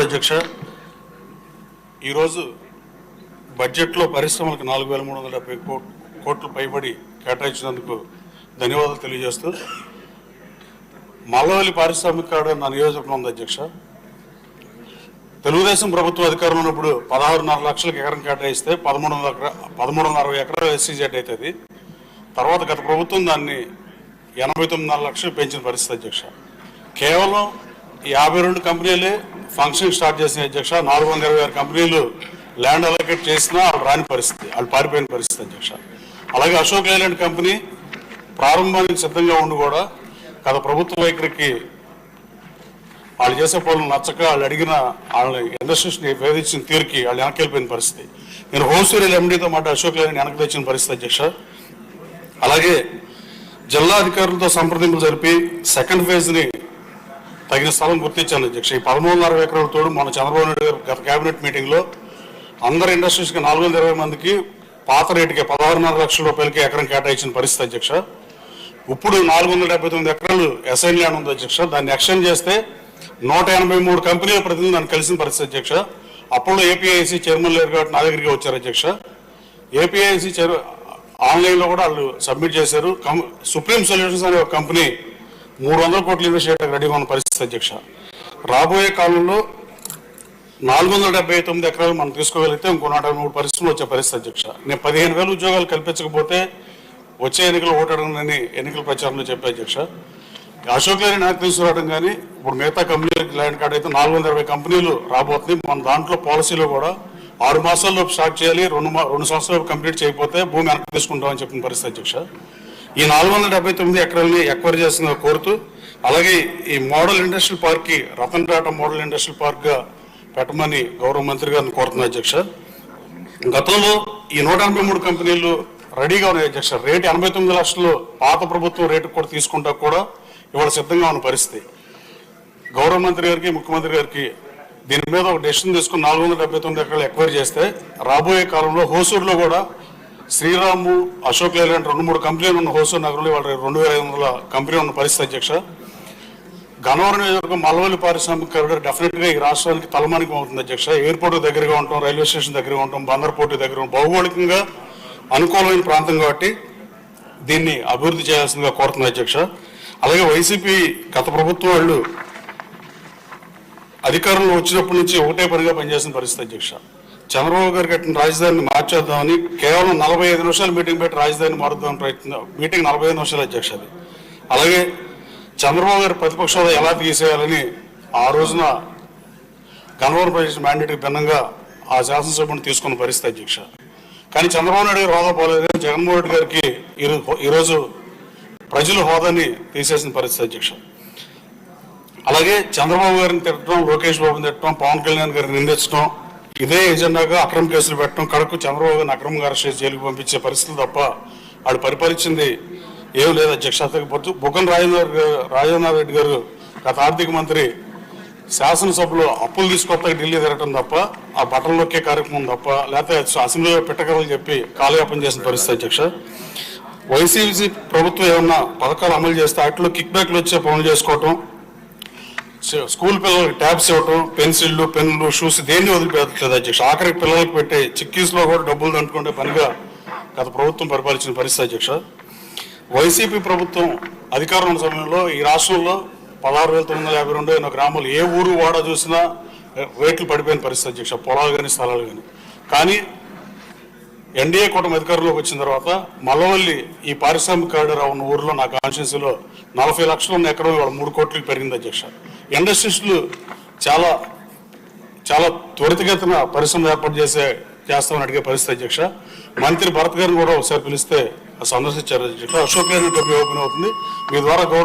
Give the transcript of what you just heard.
ధన్యవాదాలు అధ్యక్ష? ఈరోజు బడ్జెట్లో పరిశ్రమలకు నాలుగు వేల మూడు వందల డెబ్బై కోట్లు పైబడి కేటాయించినందుకు ధన్యవాదాలు తెలియజేస్తూ మల్లవల్లి పారిశ్రామిక నా నియోజకవర్గం ఉంది అధ్యక్ష. తెలుగుదేశం ప్రభుత్వం అధికారంలో ఉన్నప్పుడు పదహారున్నర లక్షలకు ఎకరం కేటాయిస్తే పదమూడు వందల పదమూడు వందల అరవై ఎకరాలు ఎస్సీజెడ్ అవుతుంది తర్వాత గత ప్రభుత్వం దాన్ని ఎనభై తొమ్మిదిన్నర లక్షలు పెంచిన పరిస్థితి అధ్యక్ష. కేవలం యాభై రెండు కంపెనీలే ఫంక్షన్ స్టార్ట్ చేసిన అధ్యక్ష నాలుగు వందల ఇరవై ఆరు కంపెనీలు ల్యాండ్ అలొకేట్ చేసినా వాళ్ళు రాని పరిస్థితి వాళ్ళు పారిపోయిన పరిస్థితి అధ్యక్ష. అలాగే అశోక్ లైలాండ్ కంపెనీ ప్రారంభానికి సిద్ధంగా ఉండి కూడా గత ప్రభుత్వ వైఖరికి వాళ్ళు చేసే పనులు నచ్చక వాళ్ళు అడిగిన వాళ్ళని ఇండస్ట్రీస్ని వేధించిన తీరుకి వాళ్ళు వెనక్కి వెళ్ళిపోయిన పరిస్థితి. నేను హోల్సేల్ ఎండీతో మాట అశోక్ లైలాండ్ వెనక్కి తెచ్చిన పరిస్థితి అధ్యక్ష. అలాగే జిల్లా అధికారులతో సంప్రదింపులు జరిపి సెకండ్ ఫేజ్ని తగిన స్థలం గుర్తించాను. అధ్యక్ష ఈ పదమూడున్నర ఎకరాల తోడు మన చంద్రబాబు నాయుడు గారు గత కేబినెట్ మీటింగ్లో అందరు ఇండస్ట్రీస్కి నాలుగు వందల ఇరవై మందికి పాత రేటుకి పదహారున్నర లక్షల రూపాయలకి ఎకరం కేటాయించిన పరిస్థితి అధ్యక్ష ఇప్పుడు నాలుగు వందల డెబ్బై తొమ్మిది ఎకరాలు ఎస్ఐన్ ల్యాండ్ ఉంది అధ్యక్ష దాన్ని ఎక్స్చేంజ్ చేస్తే నూట ఎనభై మూడు కంపెనీల ప్రతినిధి నన్ను కలిసిన పరిస్థితి అధ్యక్ష అప్పుడు ఏపీఐసి చైర్మన్ లేరు కాబట్టి నా దగ్గరికి వచ్చారు అధ్యక్ష ఏపీఐసి చైర్ ఆన్లైన్లో కూడా వాళ్ళు సబ్మిట్ చేశారు. కం- సుప్రీం సొల్యూషన్స్ అనే ఒక కంపెనీ మూడు వందల కోట్లు ఇన్వెస్ట్ చేయడానికి రెడీగా ఉన్న పరిస్థితి అధ్యక్ష. రాబోయే కాలంలో నాలుగు వందల డెబ్బై తొమ్మిది ఎకరాలు మనం తీసుకోగలిగితే ఇంకో నాట మూడు పరిశ్రమలు వచ్చే పరిస్థితి అధ్యక్ష. నేను పదిహేను వేల ఉద్యోగాలు కల్పించకపోతే వచ్చే ఎన్నికలు ఓటాడనని ఎన్నికల ప్రచారంలో చెప్పే అధ్యక్ష. అశోక్ లేని నాకు తీసుకురావడం కానీ ఇప్పుడు మిగతా కంపెనీలకు ల్యాండ్ కార్డ్ అయితే నాలుగు వందల ఇరవై కంపెనీలు రాబోతుంది మన దాంట్లో పాలసీలో కూడా ఆరు మాసాల్లో స్టార్ట్ చేయాలి రెండు మా- రెండు సంవత్సరాలు కంప్లీట్ చేయకపోతే భూమి వెనక్కి తీసుకుంటామని చెప్పిన పరిస్థితి అధ్యక్ష. ఈ నాలుగు వందల డెబ్బై తొమ్మిది ఎకరాలని ఎక్వైర్ చేసిన కోరుతూ అలాగే ఈ మోడల్ ఇండస్ట్రియల్ పార్క్కి టాటా మోడల్ ఇండస్ట్రియల్ పార్క్గా పెట్టమని గౌరవ మంత్రి గారిని కోరుతున్నా అధ్యక్ష. గతంలో ఈ నూట ఎనభై మూడు కంపెనీలు రెడీగా ఉన్నాయి అధ్యక్ష. రేటు ఎనభై తొమ్మిది లక్షలు పాత ప్రభుత్వం రేటు కూడా తీసుకుంటా కూడా ఇవాళ సిద్ధంగా ఉన్న పరిస్థితి. గౌరవ మంత్రి గారికి ముఖ్యమంత్రి గారికి దీని మీద ఒక డెసిషన్ తీసుకుని నాలుగు వందల డెబ్బై తొమ్మిది ఎకరాలు ఎక్వైర్ చేస్తే రాబోయే కాలంలో హోసూరులో కూడా శ్రీరాము అశోక్ లేలాంటి రెండు మూడు కంపెనీలు ఉన్న హోసూరు నగరంలో వాళ్ళ రెండు వేల ఐదు వందల కంపెనీ ఉన్న పరిస్థితి అధ్యక్ష. గన్నవరం నియోజకవర్గం మలవల్లి పారిశ్రామిక కారిడార్ డెఫినెట్గా ఈ రాష్ట్రానికి తలమానికం అవుతుంది అధ్యక్ష. ఎయిర్పోర్ట్ దగ్గరగా ఉంటాం రైల్వే స్టేషన్ దగ్గరగా ఉంటాం బందర్ పోర్టు దగ్గర ఉంటాం. భౌగోళికంగా అనుకూలమైన ప్రాంతం కాబట్టి దీన్ని అభివృద్ధి చేయాల్సిందిగా కోరుతుంది అధ్యక్ష. అలాగే వైసీపీ గత ప్రభుత్వం వాళ్ళు అధికారంలో వచ్చినప్పటి నుంచి ఒకటే పనిగా పనిచేసిన పరిస్థితి అధ్యక్ష. చంద్రబాబు గారు కట్టిన రాజధానిని మార్చేద్దామని కేవలం నలభై ఐదు నిమిషాలు మీటింగ్ పెట్టి రాజధానిని మారుద్దామని ప్రయత్నం మీటింగ్ నలభై ఐదు నిమిషాలు అధ్యక్ష అది. అలాగే చంద్రబాబు గారు ప్రతిపక్ష హోదా ఎలా తీసేయాలని ఆ రోజున గన్నవరం ప్రజల మ్యాండేట్కి భిన్నంగా ఆ శాసనసభను తీసుకున్న పరిస్థితి అధ్యక్ష. కానీ చంద్రబాబు నాయుడు గారు హోదా పోలేదు జగన్మోహన్ రెడ్డి గారికి ఈరోజు ప్రజలు హోదాని తీసేసిన పరిస్థితి అధ్యక్ష. అలాగే చంద్రబాబు గారిని తిట్టడం లోకేష్ బాబుని తిట్టడం పవన్ కళ్యాణ్ గారిని నిందించడం ఇదే ఎజెండాగా అక్రమ కేసులు పెట్టడం కడకు చంద్రబాబు గారిని అక్రమంగా అరెస్ట్ జైలుకు పంపించే పరిస్థితులు తప్ప వాడు పరిపాలించింది ఏం లేదు. అధ్యక్ష పొద్దు బుగ్గన రాజేంద్ర గారు- రాజేంద్ర రెడ్డి గారు గత ఆర్థిక మంత్రి శాసనసభలో అప్పులు తీసుకొత్త ఢిల్లీ తిరగటం తప్ప ఆ బట్టలు నొక్కే కార్యక్రమం తప్ప లేకపోతే అసెంబ్లీలో పెట్టగలని చెప్పి కాలయాపన చేసిన పరిస్థితి అధ్యక్ష. వైసీపీ ప్రభుత్వం ఏమన్నా పథకాలు అమలు చేస్తే వాటిలో కిక్ బ్యాక్లు వచ్చే పనులు చేసుకోవటం స్కూల్ పిల్లలకి ట్యాబ్స్ ఇవ్వటం పెన్సిళ్ళు పెన్నులు షూస్ దేన్ని వదిలిపెట్టలేదు అధ్యక్ష? ఆఖరికి పిల్లలకి పెట్టే చిక్కీస్లో కూడా డబ్బులు దంటుకుంటే పనిగా గత ప్రభుత్వం పరిపాలించిన పరిస్థితి అధ్యక్ష. వైసీపీ ప్రభుత్వం అధికారం ఉన్న సమయంలో ఈ రాష్ట్రంలో పదహారు వేల తొమ్మిది వందల యాభై రెండు ఎన్నో గ్రామాలు ఏ ఊరు వాడ చూసినా రేట్లు పడిపోయిన పరిస్థితి అధ్యక్ష. పొలాలు కానీ స్థలాలు కానీ కానీ ఎన్డీఏ కూటమి అధికారంలోకి వచ్చిన తర్వాత మల్లవల్లి ఈ పారిశ్రామిక కారిడార్ ఉన్న ఊర్లో నా కాన్స్టిట్యూన్సీలో నలభై లక్షలు ఉన్న ఎకరం ఇవాళ మూడు కోట్లకి పెరిగింది అధ్యక్ష. ఇండస్ట్రీస్లు చాలా చాలా త్వరితగతిన పరిశ్రమ ఏర్పాటు చేసే చేస్తామని అడిగే పరిస్థితి అధ్యక్ష. మంత్రి భరత్ గారిని కూడా ఒకసారి పిలిస్తే సందర్శించారు అధ్యక్ష. అశోక్ లేని ఓపెన్ అవుతుంది మీ ద్వారా గౌరవ